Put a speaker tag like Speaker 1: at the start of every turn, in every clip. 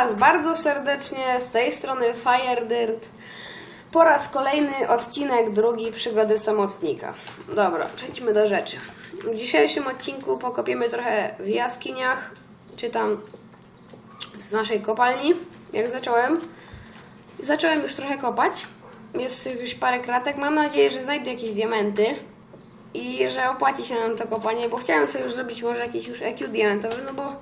Speaker 1: Was bardzo serdecznie z tej strony FireDirt. Po raz kolejny odcinek drugi przygody samotnika. Dobra, przejdźmy do rzeczy. W dzisiejszym odcinku pokopiemy trochę w jaskiniach, czy tam z naszej kopalni, jak zacząłem. Zacząłem już trochę kopać. Jest już parę kratek. Mam nadzieję, że znajdę jakieś diamenty i że opłaci się nam to kopanie, bo chciałem sobie już zrobić może jakiś już EQ diamentowy, no bo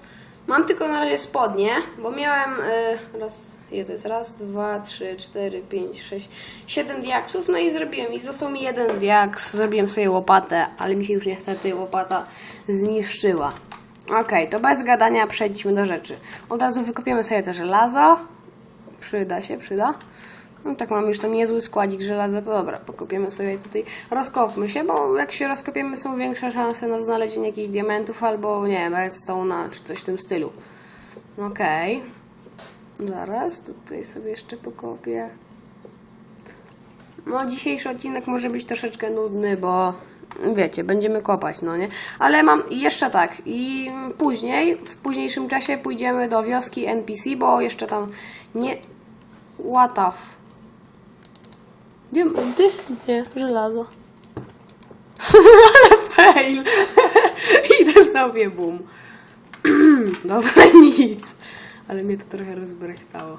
Speaker 1: mam tylko na razie spodnie, bo miałem y, raz, ile to jest, raz, dwa, trzy, cztery, pięć, sześć, siedem diaksów, no i zrobiłem, i został mi jeden diaks, zrobiłem sobie łopatę, ale mi się już niestety łopata zniszczyła. Okej, to bez gadania przejdźmy do rzeczy. Od razu wykopiemy sobie to żelazo. Przyda się, przyda. No tak, mam już tam niezły składzik żelaza. Dobra, pokopiemy sobie tutaj. Rozkopmy się, bo jak się rozkopiemy, są większe szanse na znalezienie jakichś diamentów albo, nie wiem, redstone'a czy coś w tym stylu. Okej. Zaraz, tutaj sobie jeszcze pokopię. No, dzisiejszy odcinek może być troszeczkę nudny, bo wiecie, będziemy kopać, no nie? Ale mam jeszcze tak, i później, w późniejszym czasie pójdziemy do wioski NPC, bo jeszcze tam nie. Łataw. Diamenty? Nie, żelazo. Ale fail! Idę sobie, bum. Dobra, nic. Ale mnie to trochę rozbrechtało.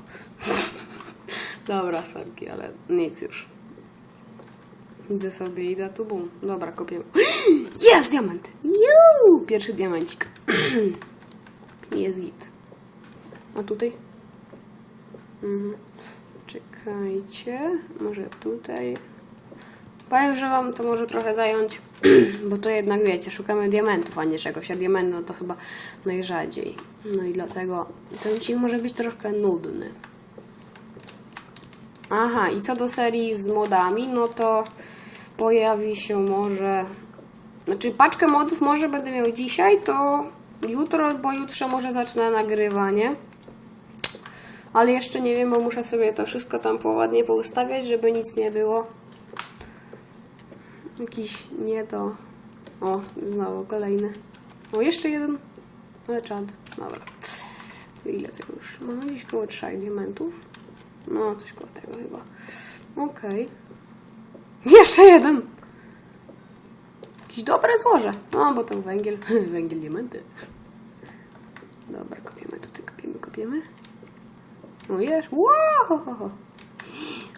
Speaker 1: Dobra, sorki, ale nic już. Idę sobie, idę tu, bum. Dobra, kopię. Jest diament! Juu! Pierwszy diamencik. Jest git. A tutaj? Mhm. Czekajcie. Może tutaj. Powiem, że wam to może trochę zająć, bo to jednak wiecie, szukamy diamentów, a nie czegoś, a diament no to chyba najrzadziej. No i dlatego ten odcinek może być troszkę nudny. Aha, i co do serii z modami, no to pojawi się może. Znaczy, paczkę modów może będę miał dzisiaj, to jutro, bo jutrze może zacznę nagrywanie. Ale jeszcze nie wiem, bo muszę sobie to wszystko tam ładnie poustawiać, żeby nic nie było. Jakiś nie to. O, znowu kolejny. O, jeszcze jeden. Ale czad. Dobra. To ile tego już? Mamy gdzieś koło trzech diamentów. No, coś koło tego chyba. Okej. Jeszcze jeden! Jakieś dobre złoże. No, bo to węgiel. węgiel, diamenty. Dobra, kopiemy tutaj, kopiemy, kopiemy. No jest. Wow!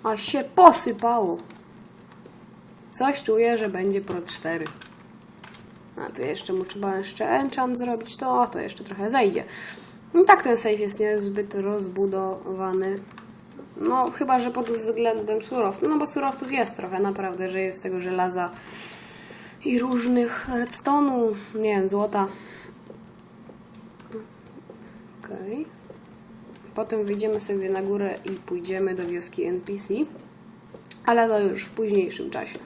Speaker 1: A się posypało. Coś czuję, że będzie Pro 4. A to jeszcze mu trzeba jeszcze enchant zrobić, to to jeszcze trochę zejdzie. No tak ten safe jest niezbyt rozbudowany. No, chyba, że pod względem surowców. No bo surowców jest trochę naprawdę, że jest tego żelaza i różnych redstone'u, nie wiem, złota. Okej. Potem wyjdziemy sobie na górę i pójdziemy do wioski NPC. Ale to już w późniejszym czasie.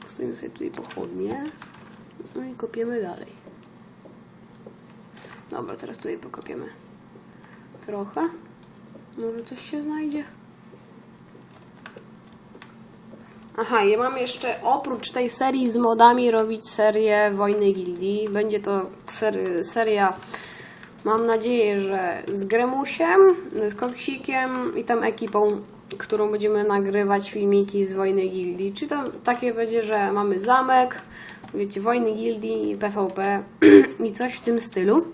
Speaker 1: Postawimy sobie tutaj pochodnie. No i kopiemy dalej. Dobra, teraz tutaj pokopiemy trochę. Może coś się znajdzie. Aha, ja mam jeszcze oprócz tej serii z modami robić serię Wojny Gildii. Będzie to ser seria, mam nadzieję, że z Gremusiem, z Koksikiem i tam ekipą, którą będziemy nagrywać filmiki z Wojny Gildii. Czy tam takie będzie, że mamy zamek, wiecie, Wojny Gildii, PvP i coś w tym stylu.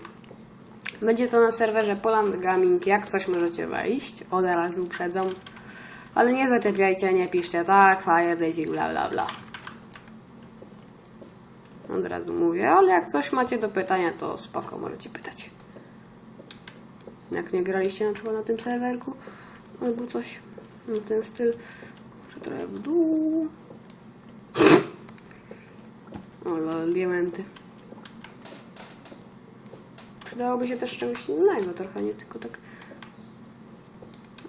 Speaker 1: Będzie to na serwerze Poland Gaming. Jak coś możecie wejść, od razu uprzedzam. Ale nie zaczepiajcie, nie piszcie tak, fire dating, bla bla bla. Od razu mówię, ale jak coś macie do pytania, to spoko, możecie pytać. Jak nie graliście na przykład na tym serwerku, albo coś na ten styl, może trochę w dół. O lol, diamenty. Przydałoby się też czegoś innego trochę, nie tylko tak...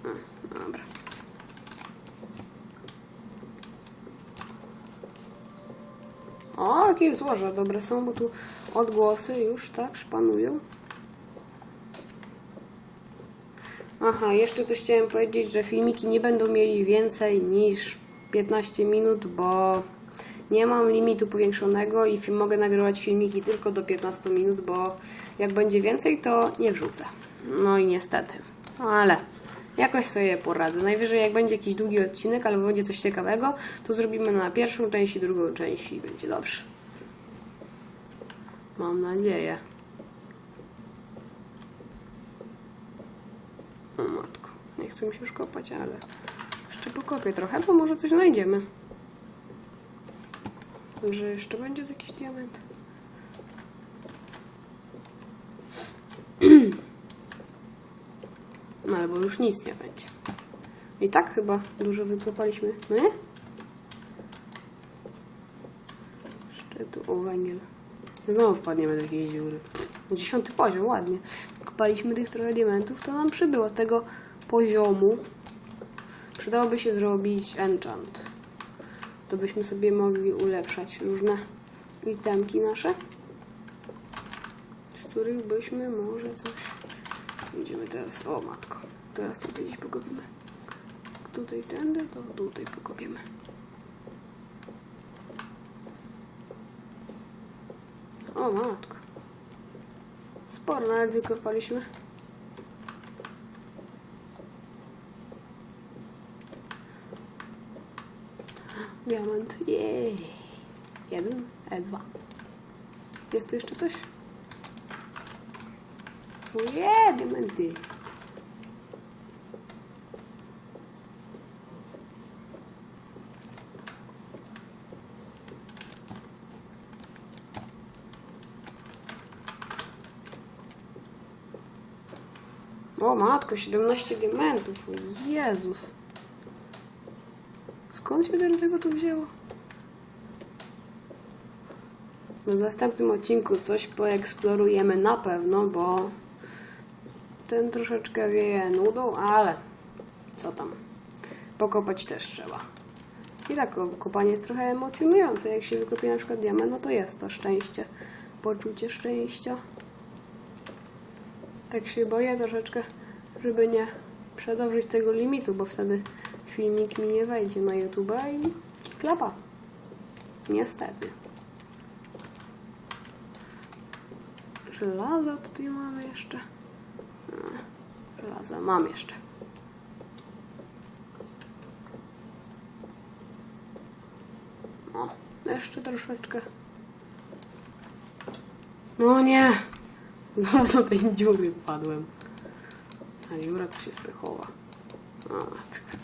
Speaker 1: A, dobra. O, jakie złoża dobre są, bo tu odgłosy już tak szpanują. Aha, jeszcze coś chciałem powiedzieć, że filmiki nie będą mieli więcej niż 15 minut, bo nie mam limitu powiększonego i film, mogę nagrywać filmiki tylko do 15 minut, bo jak będzie więcej, to nie wrzucę. No i niestety. No ale jakoś sobie poradzę. Najwyżej jak będzie jakiś długi odcinek albo będzie coś ciekawego, to zrobimy na pierwszą część i drugą część i będzie dobrze. Mam nadzieję. O matko, nie chcę mi się już kopać, ale jeszcze pokopię trochę, bo może coś znajdziemy. Że jeszcze będzie jakiś diament. No albo już nic nie będzie. I tak chyba dużo wykopaliśmy, no nie? Jeszcze tu o węgiel. Znowu wpadniemy do jakiejś dziury. Dziesiąty poziom, ładnie. Kopaliśmy tych trochę diamentów, to nam przybyło tego poziomu. Przydałoby się zrobić enchant. To byśmy sobie mogli ulepszać różne itemki nasze. Z których byśmy może coś... Idziemy teraz... O matko. Teraz tutaj gdzieś pokopimy. Tutaj tędy, to tutaj pokopiemy. O matko. Sporo nawet wykopaliśmy. Diament. Jej. Jeden, E2. Jest tu jeszcze coś? Ojej, diamenty. O matko, 17 diamentów. Jezus. Skąd się do tego tu wzięło? W następnym odcinku coś poeksplorujemy na pewno, bo ten troszeczkę wieje nudą, ale co tam. Pokopać też trzeba. I tak kopanie jest trochę emocjonujące. Jak się wykopie na przykład diament, no to jest to szczęście. Poczucie szczęścia. Tak się boję troszeczkę, żeby nie przedobrzyć tego limitu, bo wtedy filmik mi nie wejdzie na YouTube i klapa. Niestety. Żelaza tutaj mamy jeszcze. Żelaza mam jeszcze. No, jeszcze troszeczkę. No nie! Znowu do tej dziury wpadłem. A dziura to się spychowa. O matko.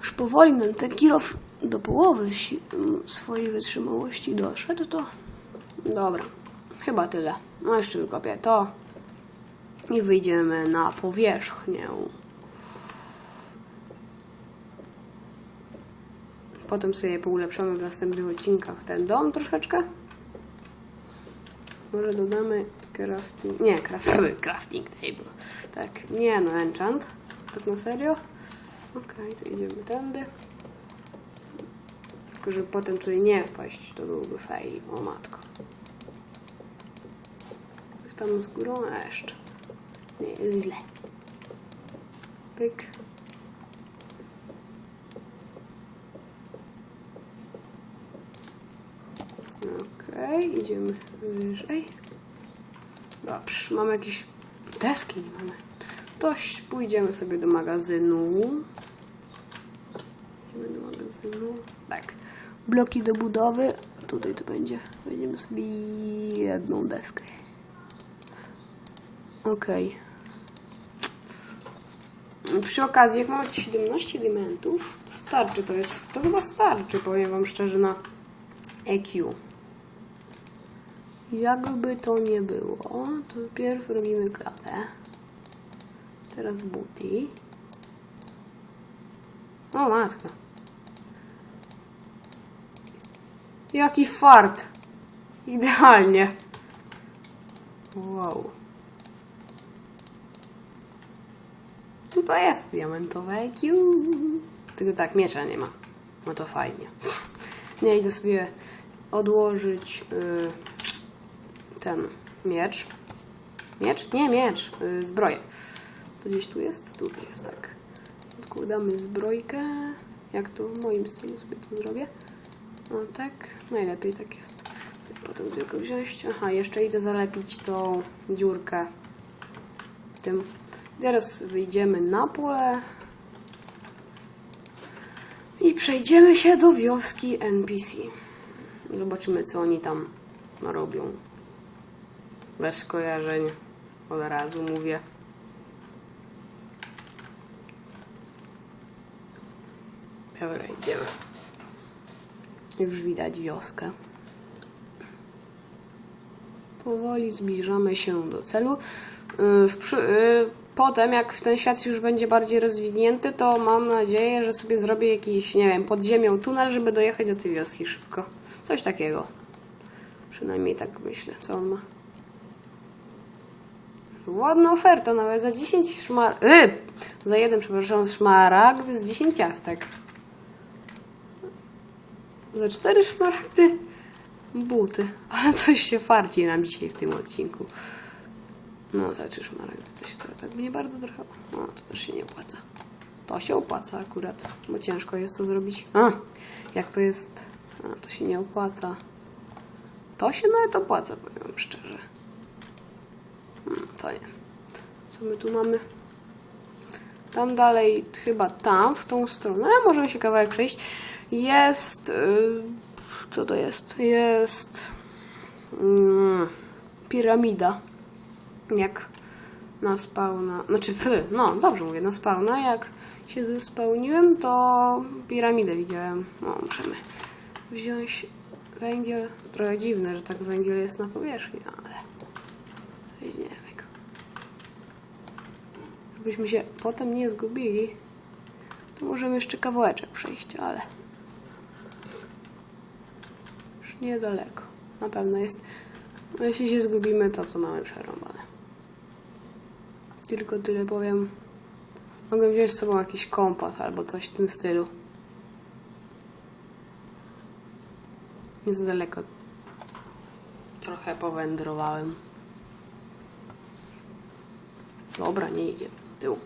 Speaker 1: Już powoli nam ten kilof do połowy swojej wytrzymałości doszedł, to dobra. Chyba tyle. No jeszcze wykopię to i wyjdziemy na powierzchnię. Potem sobie poulepszamy w następnych odcinkach ten dom troszeczkę. Może dodamy crafting... Nie, craft, crafting table. Tak, nie no, enchant. Tak na serio? Okej, to idziemy tędy. Tylko, żeby potem tutaj nie wpaść, to byłby fail. O matko. Tam z górą? A jeszcze. Nie, jest źle. Pyk. Idziemy wyżej. Dobrze, mamy jakieś deski, nie mamy. Dość, pójdziemy sobie do magazynu. Idziemy do magazynu. Tak. Bloki do budowy. Tutaj to będzie. Weźmiemy sobie jedną deskę. Okej. Przy okazji, jak mamy te 17 diamentów, to starczy, to jest, to chyba starczy, powiem wam szczerze, na EQ. Jakby to nie było, to pierw robimy klapę. Teraz booty. O matka. Jaki fart. Idealnie. Wow. To jest diamentowe IQ. Tylko tak, miecza nie ma. No to fajnie. Nie, idę sobie odłożyć y, ten miecz. Miecz? Nie, miecz. Y, zbroję. To gdzieś tu jest? Tutaj jest, tak. Odkładamy zbrojkę. Jak tu w moim stylu sobie to zrobię? O tak, najlepiej tak jest. Potem tylko wziąć. Aha, jeszcze idę zalepić tą dziurkę tym. Teraz wyjdziemy na pole i przejdziemy się do wioski NPC. Zobaczymy, co oni tam robią. Bez skojarzeń. Od razu mówię. Dobra, idziemy. Już widać wioskę. Powoli zbliżamy się do celu. Przy, yy, potem, jak ten świat już będzie bardziej rozwinięty, to mam nadzieję, że sobie zrobię jakiś, nie wiem, pod ziemią tunel, żeby dojechać do tej wioski szybko. Coś takiego. Przynajmniej tak myślę. Co on ma? Ładna oferta, nawet za 10 szmar... Yy! Za jeden, przepraszam, szmaragd z 10 ciastek. Za 4 szmaragdy buty. Ale coś się farci nam dzisiaj w tym odcinku. No, za 3 szmaragdy to się to tak nie bardzo trochę... No, to też się nie opłaca. To się opłaca akurat, bo ciężko jest to zrobić. A, jak to jest... A, to się nie opłaca. To się nawet opłaca, powiem szczerze. To nie. Co my tu mamy? Tam dalej, chyba tam, w tą stronę, ale możemy się kawałek przejść. Jest. y, co to jest? Jest. mm, piramida. Jak na spawna. Znaczy, fy, no dobrze mówię, na spawna. Jak się zespełniłem, to piramidę widziałem. No, możemy wziąć węgiel. Trochę dziwne, że tak węgiel jest na powierzchni, ale. Nie wiem jak. Żebyśmy się potem nie zgubili, to możemy jeszcze kawałeczek przejść, ale już niedaleko. Na pewno jest. No, jeśli się zgubimy, to co mamy przerąbane. Tylko tyle powiem. Mogę wziąć z sobą jakiś kompas albo coś w tym stylu. Nie za daleko. Trochę powędrowałem. Dobra, nie idziemy tyłu.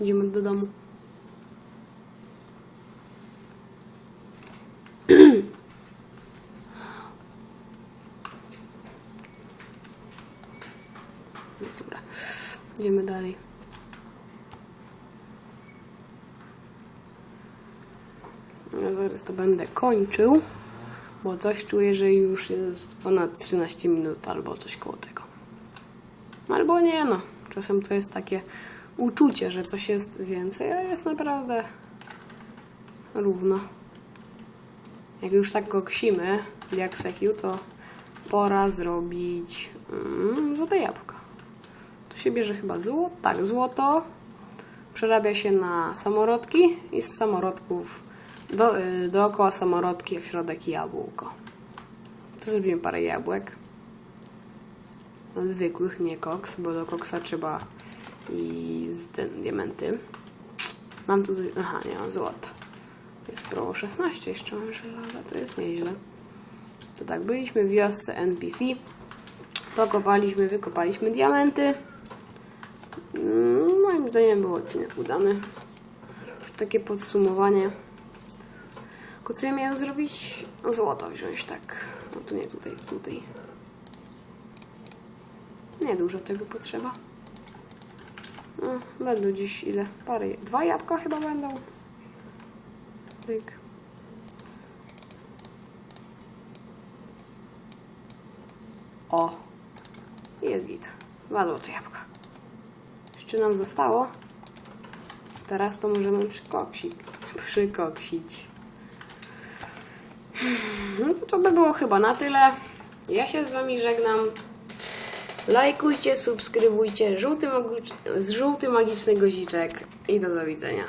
Speaker 1: Idziemy do domu. No Dobra, idziemy dalej. Ja zaraz to będę kończył, bo coś czuję, że już jest ponad 13 minut albo coś koło tego. Albo nie, no. Czasem to jest takie uczucie, że coś jest więcej, a jest naprawdę równo. Jak już tak go ksimy, jak sekiu, to pora zrobić mm, złote jabłka. To się bierze chyba złoto, tak, złoto. Przerabia się na samorodki i z samorodków do, y, dookoła samorodki w środek jabłko. To zrobimy parę jabłek zwykłych, nie koks, bo do koksa trzeba i z ten diamenty. Mam tu, aha, nie mam złota. Jest Pro 16 jeszcze mam żelaza, to jest nieźle. To tak, byliśmy w wiosce NPC, pokopaliśmy, wykopaliśmy diamenty. Mm, Moim zdaniem był odcinek udany. Już takie podsumowanie. Tylko co ja miałem zrobić? Złoto wziąć, tak. No to nie tutaj, tutaj. Nie dużo tego potrzeba. No, będą dziś ile? Parę. Dwa jabłka chyba będą. O! Jest git. Dwa złote jabłka. Jeszcze nam zostało. Teraz to możemy przykoksić. Przykoksić. No to, to by było chyba na tyle. Ja się z wami żegnam. Lajkujcie, subskrybujcie, żółty, magi- żółty magiczny guziczek i do do widzenia.